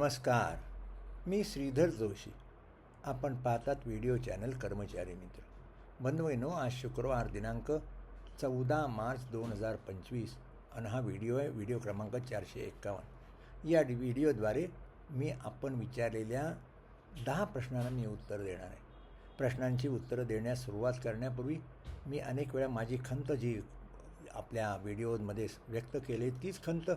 नमस्कार मी श्रीधर जोशी. आपण पाहतात व्हिडिओ चॅनल कर्मचारी मित्र. बंधूनो आज शुक्रवार दिनांक चौदा मार्च दोन हजार पंचवीस आणि हा व्हिडिओ आहे व्हिडिओ क्रमांक चारशे एक्कावन्न या व्हिडिओद्वारे मी आपण विचारलेल्या दहा प्रश्नांना मी उत्तर देणार आहे. प्रश्नांची उत्तरं देण्यास सुरुवात करण्यापूर्वी मी अनेक वेळा माझी खंत जी आपल्या व्हिडिओमध्ये व्यक्त केली तीच खंत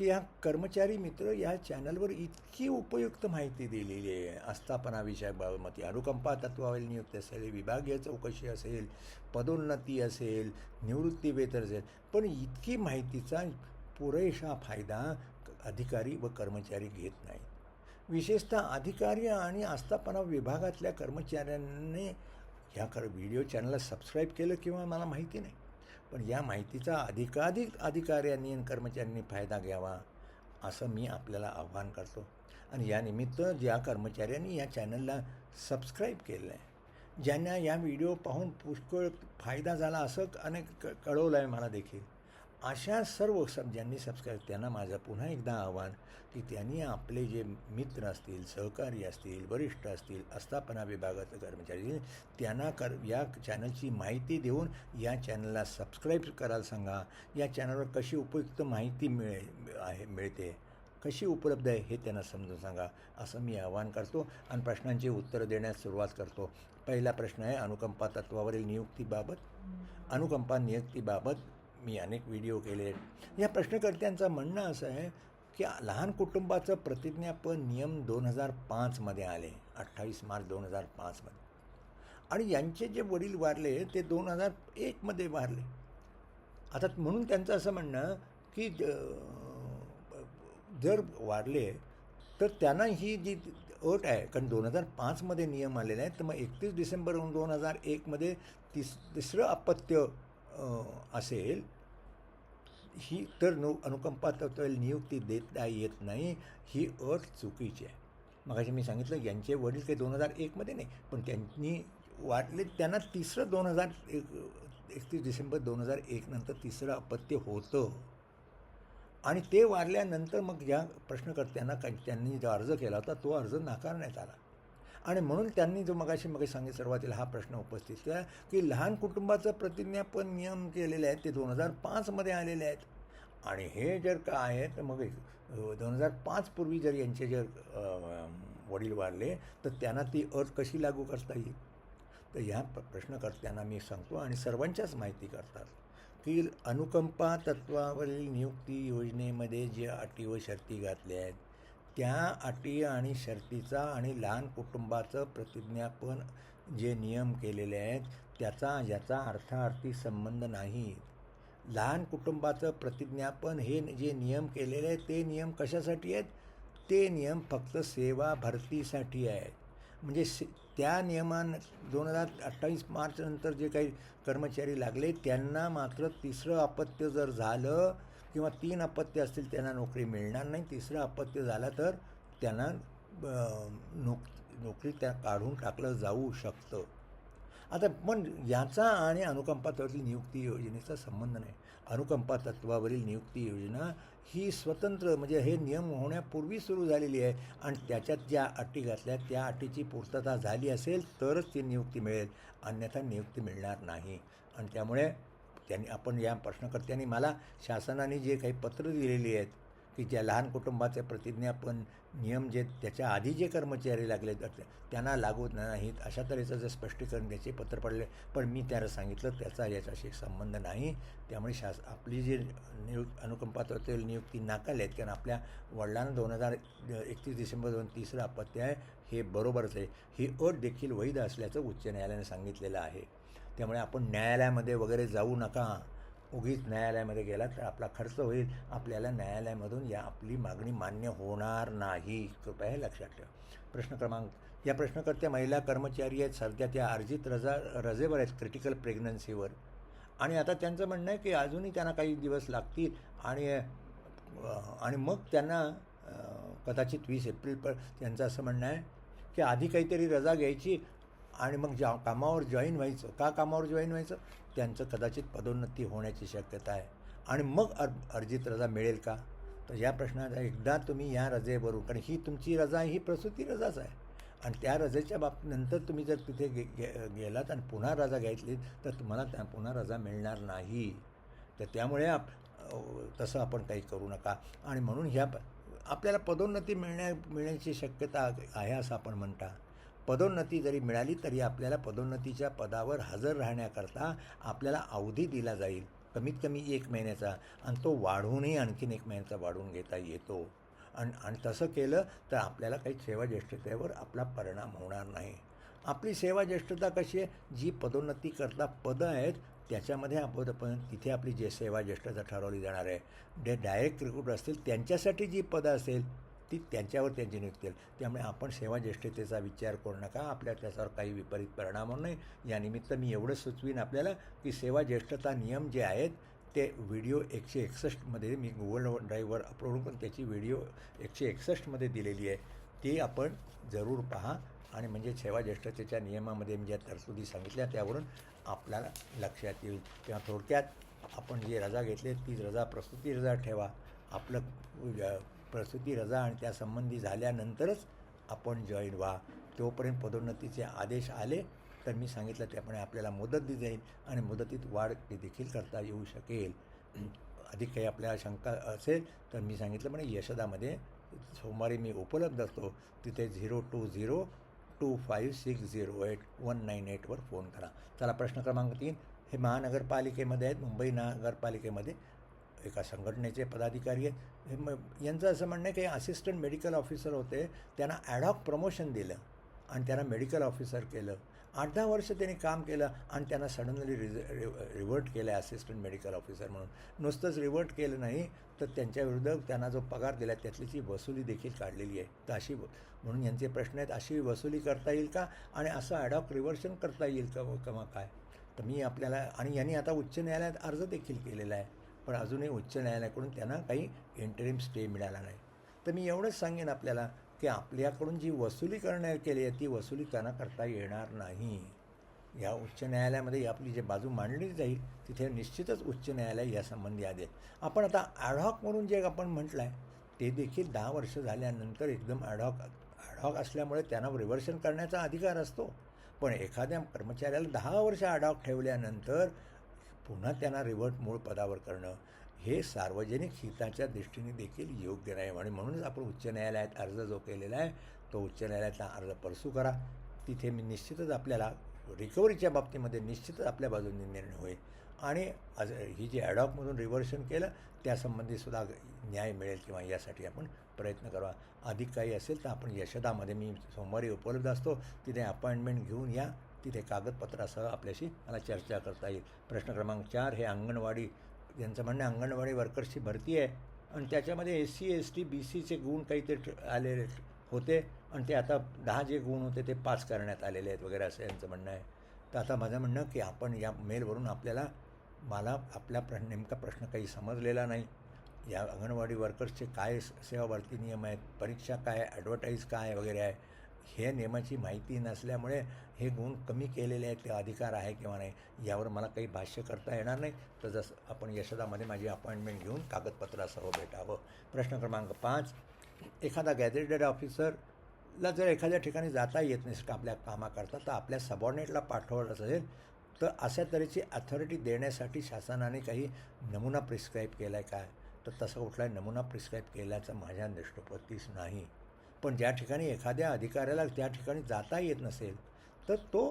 की ह्या कर्मचारी मित्र या चॅनलवर इतकी उपयुक्त माहिती दिलेली आहे. आस्थापनाविषयक विषयाबाबत अनुकंपा तत्वावरील नियुक्ती असेल विभागीय चौकशी असेल पदोन्नती असेल निवृत्ती वेतन असेल पण इतकी माहितीचा पुरेशा फायदा अधिकारी व कर्मचारी घेत नाहीत. विशेषतः अधिकारी आणि आस्थापना विभागातल्या कर्मचाऱ्यांनी ह्या कर व्हिडिओ चॅनलला सबस्क्राईब केलं किंवा मला माहिती नाही. पण या माहितीचा अधिकाधिक अधिकाऱ्यांनी आणि कर्मचाऱ्यांनी फायदा घ्यावा असं मी आपल्याला आव्हान करतो. आणि यानिमित्त ज्या कर्मचाऱ्यांनी या चॅनलला सबस्क्राईब केलं आहे ज्यांना या व्हिडिओ पाहून पुष्कळ फायदा झाला असं अनेक क कळवलं आहे मला देखील. अशा सर्व सब ज्यांनी सबस्क्राईब त्यांना माझं पुन्हा एकदा आव्हान की त्यांनी आपले जे मित्र असतील सहकारी असतील वरिष्ठ असतील आस्थापना विभागाचे कर्मचारी असतील, त्यांना कर या चॅनलची माहिती देऊन या चॅनलला सबस्क्राईब करायला सांगा. या चॅनलवर कशी उपयुक्त माहिती मिळे आहे मिळते कशी उपलब्ध आहे हे त्यांना समजून सांगा असं मी आवाहन करतो आणि प्रश्नांची उत्तरं देण्यास सुरुवात करतो. पहिला प्रश्न आहे अनुकंपा तत्वावरील नियुक्तीबाबत. अनुकंपा नियुक्तीबाबत मी अनेक व्हिडिओ केले. आहेत या प्रश्नकर्त्यांचं म्हणणं असं आहे की लहान कुटुंबाचं प्रतिज्ञापन नियम दोन हजार पाचमध्ये आले अठ्ठावीस मार्च दोन हजार पाचमध्ये आणि यांचे जे वडील वारले ते दोन हजार एकमध्ये वारले. आता म्हणून त्यांचं असं म्हणणं की ज- जर वारले तर त्यांना ही जी अट आहे कारण दोन हजार पाचमध्ये नियम आलेले आहेत तर मग एकतीस डिसेंबर दोन हजार एकमध्ये तिस तिसरं अपत्य असेल ही तर नु अनुकंपा तत्वाला नियुक्ती देता येत नाही ही अट चुकीची आहे. मगाशी मी सांगितलं यांचे वडील काही दोन हजार एकमध्ये नाही पण त्यांनी वाटले त्यांना तिसरं दोन हजार एक एकतीस डिसेंबर दोन हजार एक नंतर तिसरं अपत्य होतं. आणि ते वारल्यानंतर मग ज्या प्रश्नकर्त्यांना त्यांनी जो अर्ज केला होता तो अर्ज नाकारण्यात आला. आणि म्हणून त्यांनी जो मगाशी मग सांगितलं सुरुवातीला हा प्रश्न उपस्थित केला की लहान कुटुंबाचं प्रतिज्ञापन नियम केलेले आहेत ते दोन हजार पाचमध्ये आलेले आहेत. आणि हे जर का आहे तर मग दोन हजार पाचपूर्वी जर यांचे जर वडील वाढले तर त्यांना ती अट कशी लागू करता येईल? तर ह्या प्रश्नकर्त्यांना मी सांगतो आणि सर्वांच्याच माहिती करतात की अनुकंपा तत्वावरील नियुक्ती योजनेमध्ये जे अटी व शर्ती घातल्या आहेत त्या अटी आणि शर्तीचा आणि लहान कुटुंबाचं प्रतिज्ञापन जे नियम केलेले आहेत त्याचा याचा अर्थार्थी संबंध नाही. लहान कुटुंबाचं प्रतिज्ञापन हे जे नियम केलेले आहेत ते नियम कशासाठी आहेत? ते नियम फक्त सेवा भरतीसाठी आहेत. म्हणजे से त्या नियमान दोन हजार अठ्ठावीस मार्चनंतर जे काही कर्मचारी लागले त्यांना मात्र तिसरं अपत्य जर झालं किंवा तीन अपत्य असतील त्यांना नोकरी मिळणार नाही. तिसरं अपत्य झालं तर त्यांना नोक नोकरी त्या काढून टाकलं जाऊ शकतं. आता पण याचा आणि अनुकंपा तत्वावरील नियुक्ती योजनेचा संबंध नाही. अनुकंपा तत्वावरील नियुक्ती योजना ही स्वतंत्र म्हणजे हे नियम होण्यापूर्वी सुरू झालेली आहे आणि त्याच्यात ज्या अटी घातल्या त्या अटीची पूर्तता झाली असेल तरच ती नियुक्ती मिळेल. अन्यथा नियुक्ती मिळणार नाही. आणि त्यामुळे त्यांनी आपण या प्रश्नकर्त्यांनी मला शासनाने जे काही पत्र दिलेली आहेत की ज्या लहान कुटुंबाचे प्रतिज्ञापन नियम जे त्याच्या आधी जे कर्मचारी लागले तर त्यांना लागू नाहीत अशा तऱ्हेचं जे स्पष्टीकरण त्याचे पत्र पडले पण मी त्याला सांगितलं त्याचा याच्याशी संबंध नाही. त्यामुळे शास आपली जी नियु अनुकंपा नियुक्ती नाकारली आहेत कारण आपल्या वडिलांना दोन हजार एकतीस डिसेंबर दोन तिसरं अपत्य आहे हे बरोबरच आहे. ही अट देखील वैध असल्याचं उच्च न्यायालयाने सांगितलेलं आहे. त्यामुळे आपण न्यायालयामध्ये वगैरे जाऊ नका. उगीच न्यायालयामध्ये गेला तर आपला खर्च होईल. आपल्याला न्यायालयामधून या आपली मागणी मान्य होणार नाही. कृपया हे लक्षात ठेवा. प्रश्न क्रमांक या प्रश्नकर्त्या महिला कर्मचारी आहेत. सध्या त्या अर्जित रजा रजेवर आहेत क्रिटिकल प्रेग्नन्सीवर आणि आता त्यांचं म्हणणं आहे की अजूनही त्यांना काही दिवस लागतील. आणि आणि मग त्यांना कदाचित वीस एप्रिल पर त्यांचं असं म्हणणं आहे की आधी काहीतरी रजा घ्यायची. आणि मग ज्या कामावर जॉईन व्हायचं का कामावर जॉईन व्हायचं? त्यांचं कदाचित पदोन्नती होण्याची शक्यता आहे. आणि मग अर अर्जित रजा मिळेल का? तर या प्रश्नाचा एकदा तुम्ही या रजेवरून कारण ही तुमची रजा ही प्रसूती रजाच आहे. आणि त्या रजेच्या बाब नंतर तुम्ही जर तिथे गे गे गेलात आणि पुन्हा रजा घेतली तर तुम्हाला त्या पुन्हा रजा मिळणार नाही. तर त्यामुळे आप तसं आपण काही करू नका. आणि म्हणून ह्या आपल्याला पदोन्नती मिळण्या मिळण्याची शक्यता आहे असं आपण म्हणता. पदोन्नती जरी मिळाली तरी आपल्याला पदोन्नतीच्या पदावर हजर राहण्याकरता आपल्याला अवधी दिला जाईल. कमीत कमी एक महिन्याचा. आणि तो वाढवूनही आणखीन एक महिन्याचा वाढवून घेता येतो. आणि आणि तसं केलं तर आपल्याला काही सेवा ज्येष्ठतेवर आपला परिणाम होणार नाही. आपली सेवा ज्येष्ठता कशी आहे? जी पदोन्नतीकरता पदं आहेत त्याच्यामध्ये आपण पण तिथे आपली जे सेवा ज्येष्ठता ठरवली जाणार आहे. जे डायरेक्ट रिक्रूट असतील त्यांच्यासाठी जी पदं असेल ती त्यांच्यावर त्यांची नियुक्ती होईल त्यामुळे आपण सेवा ज्येष्ठतेचा विचार करू नका. आपल्या त्याच्यावर काही विपरीत परिणाम होणार नाही यानिमित्त मी एवढं सुचवीन आपल्याला की सेवा ज्येष्ठता नियम जे आहेत ते व्हिडिओ एकशे एकसष्टमध्ये मी गुगल ड्राईव्हवर अपलोड करून त्याची व्हिडिओ एकशे एकसष्टमध्ये दिलेली आहे. ती आपण जरूर पहा आणि म्हणजे सेवा ज्येष्ठतेच्या नियमामध्ये मी ज्या तरतुदी सांगितल्या त्यावरून आपल्याला लक्षात येईल. किंवा थोडक्यात आपण जी रजा घेतली ती रजा प्रसूती रजा ठेवा. आपलं प्रसूती रजा आणि त्यासंबंधी झाल्यानंतरच आपण जॉईन व्हा. तोपर्यंत पदोन्नतीचे आदेश आले तर मी सांगितलं त्याप्रमाणे आपल्याला मुदत दिली जाईल आणि मुदतीत वाढ देखील करता येऊ शकेल. अधिक काही आपल्याला शंका असेल तर मी सांगितलं म्हणजे यशदामध्ये सोमवारी मी उपलब्ध असतो. तिथे zero two zero two five six zero eight one nine एटवर phone करा. चला प्रश्न क्रमांक तीन. हे महानगरपालिकेमध्ये आहेत मुंबई नगरपालिकेमध्ये. एका संघटनेचे पदाधिकारी आहेत. हे म यांचं असं म्हणणं आहे की असिस्टंट मेडिकल ऑफिसर होते. त्यांना ॲडॉक प्रमोशन दिलं आणि त्यांना मेडिकल ऑफिसर केलं. आठ दहा वर्ष त्यांनी काम केलं आणि त्यांना सडनली रिज रिव्हर्ट केलं आहे असिस्टंट मेडिकल ऑफिसर म्हणून. नुसतंच रिव्हर्ट केलं नाही तर त्यांच्याविरुद्ध त्यांना जो पगार दिला आहे त्यातली जी वसुली देखील काढलेली आहे. तर अशी म्हणून यांचे प्रश्न आहेत अशी वसुली करता येईल का? आणि असं ॲडॉक रिव्हर्शन करता येईल का किंवा काय? तर मी आपल्याला आणि यांनी आता उच्च न्यायालयात अर्ज देखील केलेला आहे. पण अजूनही उच्च न्यायालयाकडून त्यांना काही इंटरिम स्टे मिळाला नाही. तर मी एवढंच सांगेन आपल्याला की आपल्याकडून जी वसुली करण्यात केली आहे ती वसुली त्यांना करता येणार नाही. या उच्च न्यायालयामध्ये आपली जे बाजू मांडली जाईल तिथे निश्चितच उच्च न्यायालय यासंबंधी आदेश आपण आता ॲडॉक म्हणून जे आपण म्हटलं आहे ते देखील दहा वर्ष झाल्यानंतर एकदम ॲडॉक ॲडॉक असल्यामुळे त्यांना रिव्हर्शन करण्याचा अधिकार असतो. पण एखाद्या कर्मचाऱ्याला दहा वर्ष ॲडॉक ठेवल्यानंतर पुन्हा त्यांना रिव्हर्ट मूळ पदावर करणं हे सार्वजनिक हिताच्या दृष्टीने देखील योग्य नाही. आणि म्हणूनच आपण उच्च न्यायालयात अर्ज जो केलेला आहे तो उच्च न्यायालयातला अर्ज परसू करा. तिथे मी निश्चितच आपल्याला रिकव्हरीच्या बाबतीमध्ये निश्चितच आपल्या बाजूने निर्णय होईल. आणि आज ही जी ॲडॉकमधून रिव्हर्शन केलं त्यासंबंधीसुद्धा न्याय मिळेल किंवा यासाठी आपण प्रयत्न करावा अधिक काही असेल तर आपण यशदामध्ये मी सोमवारी उपलब्ध असतो. तिथे अपॉइंटमेंट घेऊन या. तिथे कागदपत्रासह आपल्याशी मला चर्चा करता येईल. प्रश्न क्रमांक चार हे अंगणवाडी यांचं म्हणणं अंगणवाडी वर्कर्सची भरती आहे. आणि त्याच्यामध्ये S C S T B सीचे गुण काहीतरी आलेले होते. आणि ते आता दहा जे गुण होते ते पास करण्यात आलेले आहेत वगैरे असं यांचं म्हणणं आहे. तर आता माझं म्हणणं की आपण या मेलवरून आपल्याला मला आपल्या प्र नेमका प्रश्न काही समजलेला नाही. या अंगणवाडी वर्कर्सचे काय सेवा भरती नियम आहेत? परीक्षा काय ॲडव्हर्टाईज काय वगैरे आहे? हे नियमाची माहिती नसल्यामुळे हे गुण कमी केलेले आहेत ते अधिकार आहे किंवा नाही यावर मला काही भाष्य करता येणार नाही. तर जसं आपण यशदामध्ये माझी अपॉइंटमेंट घेऊन कागदपत्रासह भेटावं. प्रश्न क्रमांक पाच. एखादा गॅझेटेड ऑफिसरला जर एखाद्या ठिकाणी जाता येत नाही आपल्या कामाकरता तर आपल्या सबॉर्डिनेटला पाठवत असेल तर अशा तऱ्हेची अथॉरिटी देण्यासाठी शासनाने काही नमुना प्रिस्क्राईब केला आहे काय तर तसा कुठलाही नमुना प्रिस्क्राईब केल्याचं माझ्या दृष्टीपतीस नाही. पण ज्या ठिकाणी एखाद्या अधिकाऱ्याला त्या ठिकाणी जाता येत नसेल तर तो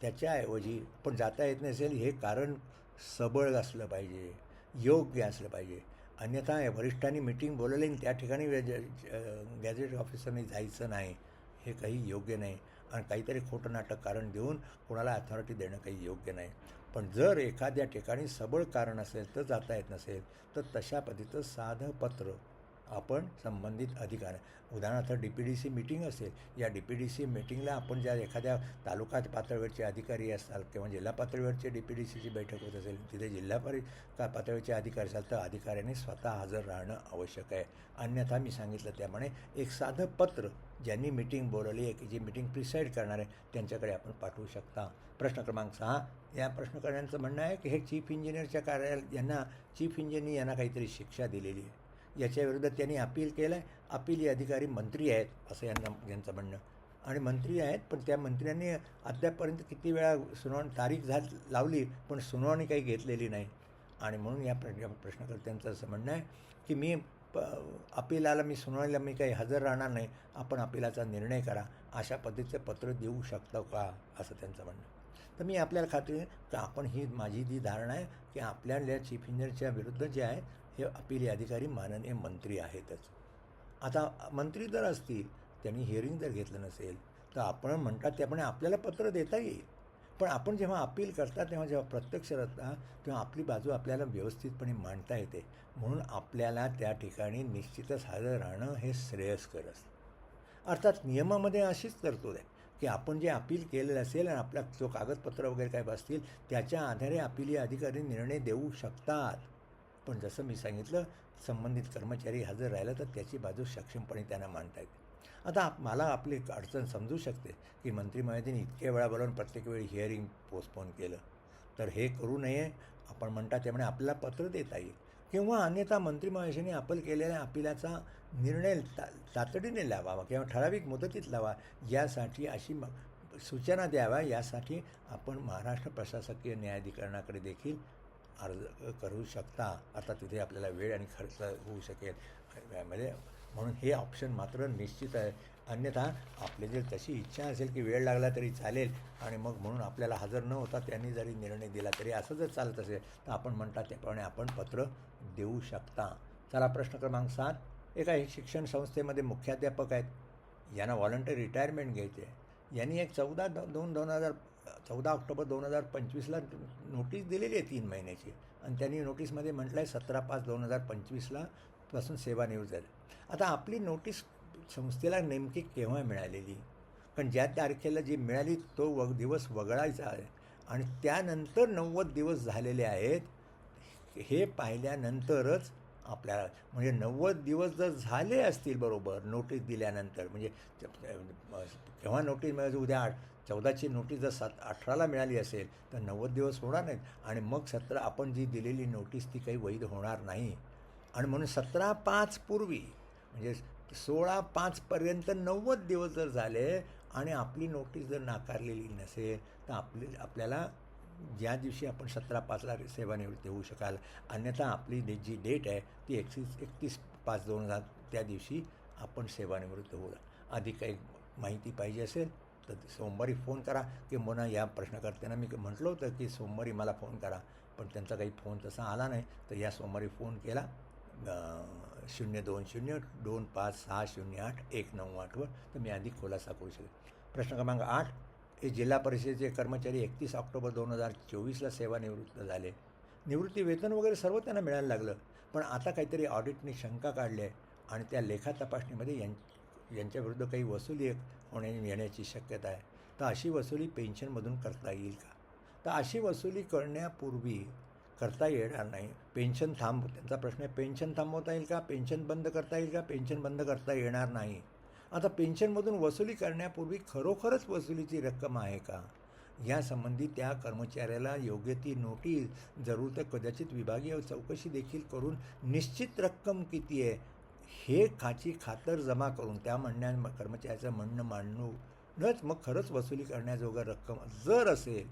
त्याच्याऐवजी पण जाता येत नसेल हे कारण सबळ असलं पाहिजे योग्य असलं पाहिजे. अन्यथा वरिष्ठांनी मिटिंग बोलवली आणि त्या ठिकाणी गॅझेट ऑफिसरने जायचं नाही हे काही योग्य नाही. आणि काहीतरी खोटं नाटक कारण देऊन कोणाला अथॉरिटी देणं काही योग्य नाही. पण जर एखाद्या ठिकाणी सबळ कारण असेल तर जाता येत नसेल तर तशा पद्धतीचं साधं पत्र आपण संबंधित अधिकार. उदाहरणार्थ D P D C meeting असेल. या डी पी डी सी मिटिंगला आपण ज्या एखाद्या तालुका पातळीवरचे अधिकारी असतात किंवा जिल्हा पातळीवरचे डी पी डी सीची बैठक होत असेल तिथे जिल्हा परि का पातळीचे अधिकारी असाल तर अधिकाऱ्याने स्वतः हजर राहणं आवश्यक आहे. अन्यथा मी सांगितलं त्यामुळे एक साधं पत्र ज्यांनी मिटिंग बोलवली आहे की जी मिटिंग प्रिसाईड करणार आहे त्यांच्याकडे आपण पाठवू शकता. प्रश्न क्रमांक सहा. या प्रश्नकर्त्यांचं म्हणणं आहे की हे चीफ इंजिनियरच्या कार्यालय यांना चीफ इंजिनियर यांना काहीतरी शिक्षा दिलेली आहे. याच्याविरुद्ध त्यांनी अपील केलं आहे अपीली अधिकारी मंत्री आहेत असं यांना यांचं म्हणणं. आणि मंत्री आहेत पण त्या मंत्र्यांनी अद्यापपर्यंत किती वेळा सुनावणी तारीख झाल लावली पण सुनावणी काही घेतलेली नाही. आणि म्हणून या प्र प्रश्नकर्त्यांचं असं म्हणणं आहे की मी प अपिलाला मी सुनावणीला मी काही हजर राहणार नाही. आपण अपिलाचा निर्णय करा. अशा पद्धतीचं पत्र देऊ शकतो का? असं त्यांचं म्हणणं. तर मी आपल्याला खात्री तर आपण ही माझी जी धारणा आहे की आपल्या चीफ इंजिनियरच्या विरुद्ध जे आहे हे अपिली अधिकारी माननीय मंत्री आहेतच. आता मंत्री जर असतील त्यांनी हिअरिंग जर घेतलं नसेल तर आपण म्हणतात त्याप्रमाणे आपल्याला पत्र देता येईल. पण आपण जेव्हा अपील करता तेव्हा जेव्हा प्रत्यक्ष राहता तेव्हा आपली बाजू आपल्याला व्यवस्थितपणे मांडता येते. म्हणून आपल्याला त्या ठिकाणी निश्चितच हजर राहणं हे श्रेयस्कर असतं अर्थात नियमामध्ये अशीच तरतूद आहे की आपण जे अपील केलेलं असेल आणि आपला जो कागदपत्र वगैरे काय असतील त्याच्या आधारे अपिली अधिकारी निर्णय देऊ शकतात. पण जसं मी सांगितलं संबंधित कर्मचारी हजर राहिला तर त्याची बाजू सक्षमपणे त्यांना मांडता येते आता मला आपली अडचण समजू शकते की मंत्री महोदयांनी इतक्या वेळा बोलावून प्रत्येक वेळी हिअरिंग पोस्टपोन केलं. तर हे करू नये आपण म्हणता त्यामुळे आपल्याला पत्र देता येईल. किंवा अन्यथा मंत्री महोदयांनी केलेल्या अपिलाचा निर्णय ता तातडीने लावावा किंवा ठराविक मुदतीत लावा यासाठी अशी म सूचना द्याव्या यासाठी आपण महाराष्ट्र प्रशासकीय न्यायाधिकरणाकडे देखील अर्ज करू शकता. आता तिथे आपल्याला वेळ आणि खर्च होऊ शकेल. म्हणजे म्हणून हे ऑप्शन मात्र निश्चित आहे. अन्यथा आपली जर तशी इच्छा असेल की वेळ लागला तरी चालेल. आणि मग म्हणून आपल्याला हजर न होता त्यांनी जरी निर्णय दिला तरी असं जर चालत असेल तर आपण म्हणता त्याप्रमाणे आपण पत्र देऊ शकता. चला प्रश्न क्रमांक सात. एका शिक्षण संस्थेमध्ये मुख्याध्यापक आहेत. यांना व्हॉलंटरी रिटायरमेंट घ्यायची आहे यांनी एक चौदा दोन दोन हजार चौदा ऑक्टोबर दोन हजार पंचवीसला नोटीस दिलेली आहे तीन महिन्याची. आणि त्यांनी नोटीसमध्ये म्हटलं आहे सतरा पाच दोन हजार पंचवीसला पासून सेवानिवृत्त झाले. आता आपली नोटीस संस्थेला नेमकी केव्हा मिळालेली? कारण ज्या तारखेला जी मिळाली तो व दिवस वगळायचा आहे. आणि त्यानंतर नव्वद दिवस झालेले आहेत हे पाहिल्यानंतरच आपल्याला म्हणजे नव्वद दिवस जर झाले असतील बरोबर नोटीस दिल्यानंतर म्हणजे केव्हा नोटीस मिळायची उद्या आठ चौदाची नोटीस जर सात अठराला मिळाली असेल तर नव्वद दिवस होणार नाहीत. आणि मग सतरा आपण जी दिलेली नोटीस ती काही वैध होणार नाही. आणि म्हणून सतरा पाच पूर्वी म्हणजे सोळा पाचपर्यंत नव्वद दिवस जर झाले आणि आपली नोटीस जर नाकारलेली नसेल तर आपली आपल्याला ज्या दिवशी आपण सतरा पाचला सेवानिवृत्ती होऊ शकाल. अन्यथा आपली जी डेट आहे ती एकतीस एकतीस पाच दोन हजार त्या दिवशी आपण सेवानिवृत्त होऊ अधिक काही माहिती पाहिजे असेल तर सोमवारी फोन करा की मोना या प्रश्नकर्त्यांना मी म्हटलं होतं की सोमवारी मला फोन करा पण त्यांचा काही फोन तसा आला नाही. तर या सोमवारी फोन केला. शून्य दोन शून्य दोन पाच सहा शून्य आठ एक नऊ आठवर तर मी अधिक खुलासा करू शकेल प्रश्न क्रमांक आठ हे जिल्हा परिषदेचे कर्मचारी एकतीस ऑक्टोबर दोन हजार चोवीसला सेवानिवृत्त झाले. निवृत्ती वेतन वगैरे सर्व त्यांना मिळायला लागलं. पण आता काहीतरी ऑडिटने शंका काढली आहे. आणि त्या लेखा तपासणीमध्ये यां यांच्याविरुद्ध काही वसुली होण्या येण्याची शक्यता आहे. तर अशी वसुली पेन्शनमधून करता येईल का? तर अशी वसुली करण्यापूर्वी करता येणार नाही. पेन्शन थांब. त्यांचा प्रश्न आहे पेन्शन थांबवता येईल का? पेन्शन बंद करता येईल का? पेन्शन बंद करता येणार नाही. आता पेन्शनमधून वसुली करण्यापूर्वी खरोखरच वसुलीची रक्कम आहे का? यासंबंधी त्या कर्मचाऱ्याला योग्य ती नोटीस जरूर तर कदाचित विभागीय चौकशी देखील करून निश्चित रक्कम किती आहे? हे खाची खातर जमा करून त्या म्हणण्या कर्मचाऱ्याचं म्हणणं मांडणूनच मग खरंच वसुली करण्याजोगं रक्कम जर असेल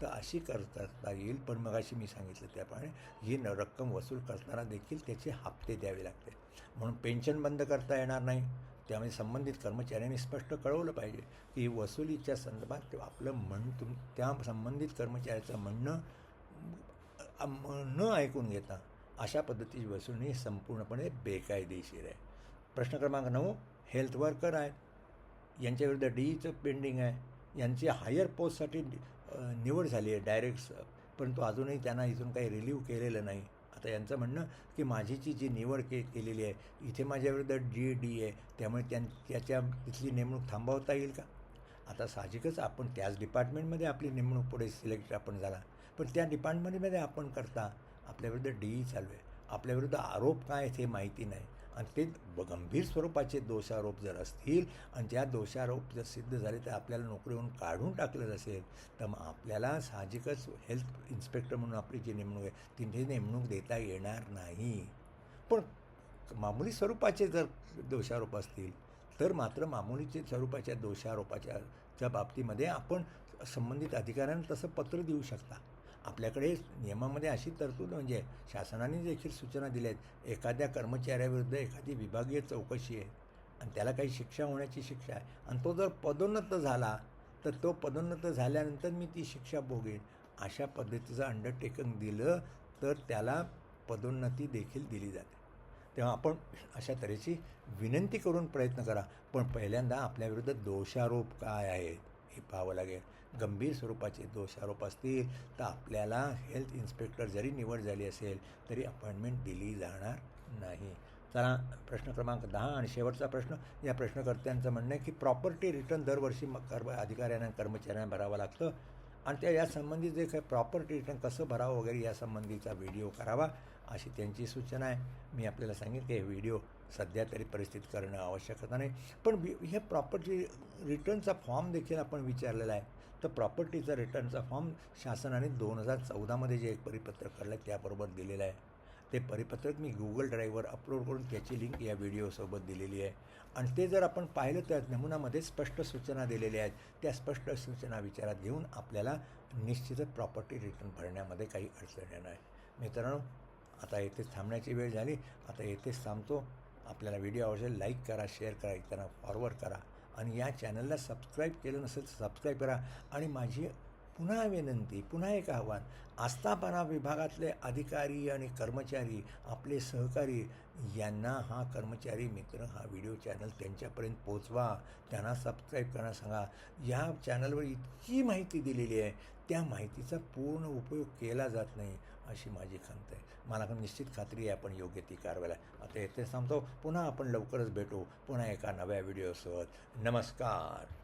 तर अशी करता येईल. पण मग अशी मी सांगितलं त्याप्रमाणे ही न रक्कम वसूल करताना देखील त्याचे हप्ते द्यावे लागते. म्हणून पेन्शन बंद करता येणार नाही. त्यामुळे संबंधित कर्मचाऱ्यांनी स्पष्ट कळवलं पाहिजे की वसुलीच्या संदर्भात आपलं म्हण तुम त्या संबंधित कर्मचाऱ्याचं म्हणणं न ऐकून घेता अशा पद्धतीची वसुली संपूर्णपणे बेकायदेशीर आहे. प्रश्न क्रमांक नऊ हेल्थ वर्कर आहेत. यांच्याविरुद्ध डीईचं पेंडिंग आहे. यांची हायर पोस्टसाठी निवड झाली आहे डायरेक्ट परंतु अजूनही त्यांना इथून काही रिलीव्ह केलेलं नाही. आता यांचं म्हणणं की माझीची जी निवड के केलेली आहे इथे माझ्याविरुद्ध डी डी आहे त्यामुळे त्यां त्याच्या तिथली नेमणूक थांबवता येईल का? आता साहजिकच आपण त्याच डिपार्टमेंटमध्ये आपली नेमणूक पुढे सिलेक्ट आपण झाला. पण त्या डिपार्टमेंटमध्ये आपण करता. आपल्याविरुद्ध डी चालू आहे. आपल्याविरुद्ध आरोप काय आहेत हे माहिती नाही. आणि ते गंभीर स्वरूपाचे दोषारोप जर असतील आणि त्या दोषारोप जर सिद्ध झाले तर आपल्याला नोकरीवरून काढून टाकलं असेल तर मग आपल्याला साहजिकच हेल्थ इन्स्पेक्टर म्हणून आपली जी नेमणूक आहे तिथे नेमणूक देता येणार नाही. पण मामूली स्वरूपाचे जर दोषारोप असतील तर मात्र मामुलीचे स्वरूपाच्या दोषारोपाच्या च्या बाबतीमध्ये आपण संबंधित अधिकाऱ्यांना तसं पत्र देऊ शकता. आपल्याकडे नियमामध्ये अशी तरतूद म्हणजे शासनाने देखील सूचना दिल्या आहेत एखाद्या कर्मचाऱ्याविरुद्ध एखादी विभागीय चौकशी आहे आणि त्याला काही शिक्षा होण्याची शिक्षा आहे आणि तो जर पदोन्नत झाला तर तो पदोन्नत झाल्यानंतर मी ती शिक्षा भोगेन. अशा पद्धतीचं अंडरटेकन दिलं तर त्याला पदोन्नती देखील दिली जाते. तेव्हा आपण अशा तऱ्हेची विनंती करून प्रयत्न करा. पण पहिल्यांदा आपल्याविरुद्ध दोषारोप काय आहेत? हे पाहावं लागेल. गंभीर स्वरूपाचे दोषारोप असतील तर आपल्याला हेल्थ इन्स्पेक्टर जरी निवड झाली असेल तरी अपॉइंटमेंट दिली जाणार नाही. चला प्रश्न क्रमांक दहा आणि शेवटचा प्रश्न. या प्रश्नकर्त्यांचं म्हणणं आहे की प्रॉपर्टी रिटर्न दरवर्षी मग कर्म अधिकाऱ्यांना कर्मचाऱ्यांना भरावं लागतं. आणि त्या यासंबंधी जे काही प्रॉपर्टी रिटर्न कसं भरावं वगैरे यासंबंधीचा व्हिडिओ करावा अशी त्यांची सूचना आहे. मी आपल्याला सांगेन की हे व्हिडिओ सध्या तरी परिस्थितीत करणं आवश्यकता नाही. पण हे प्रॉपर्टी रिटर्नचा फॉर्म देखील आपण विचारलेला आहे. तर प्रॉपर्टीचा रिटर्नचा फॉर्म शासनाने दोन हजार चौदामध्ये जे एक परिपत्रक काढलं आहे त्याबरोबर दिलेलं आहे. ते परिपत्रक मी गुगल ड्राईव्हवर अपलोड करून त्याची लिंक या व्हिडिओसोबत दिलेली आहे. आणि ते जर आपण पाहिलं तर नमुनामध्ये स्पष्ट सूचना दिलेल्या आहेत. त्या स्पष्ट सूचना विचारात घेऊन आपल्याला निश्चितच प्रॉपर्टी रिटर्न भरण्यामध्ये काही अडचण येणार आहे. मित्रांनो आता येथेच थांबण्याची वेळ झाली. आता येथेच थांबतो. आपल्याला व्हिडिओ आवडेल लाईक करा शेअर करा इतरांना फॉरवर्ड करा. आणि या चॅनलला सबस्क्राईब केलं नसेल तर सबस्क्राईब करा. आणि माझी पुन्हा विनंती पुन्हा एक आव्हान आस्थापना विभागातले अधिकारी आणि कर्मचारी आपले सहकारी यांना हा कर्मचारी मित्र हा व्हिडिओ चॅनल त्यांच्यापर्यंत पोचवा. त्यांना सबस्क्राईब करणं सांगा. या चॅनलवर इतकी माहिती दिलेली आहे त्या माहितीचा पूर्ण उपयोग केला जात नाही. अशी माझी खंत आहे. मला निश्चित खात्री आहे आपण योग्य ती कारवायला आता येथे सांगतो पुन्हा आपण लवकरच भेटू. पुन्हा एका नव्या व्हिडिओसोबत नमस्कार.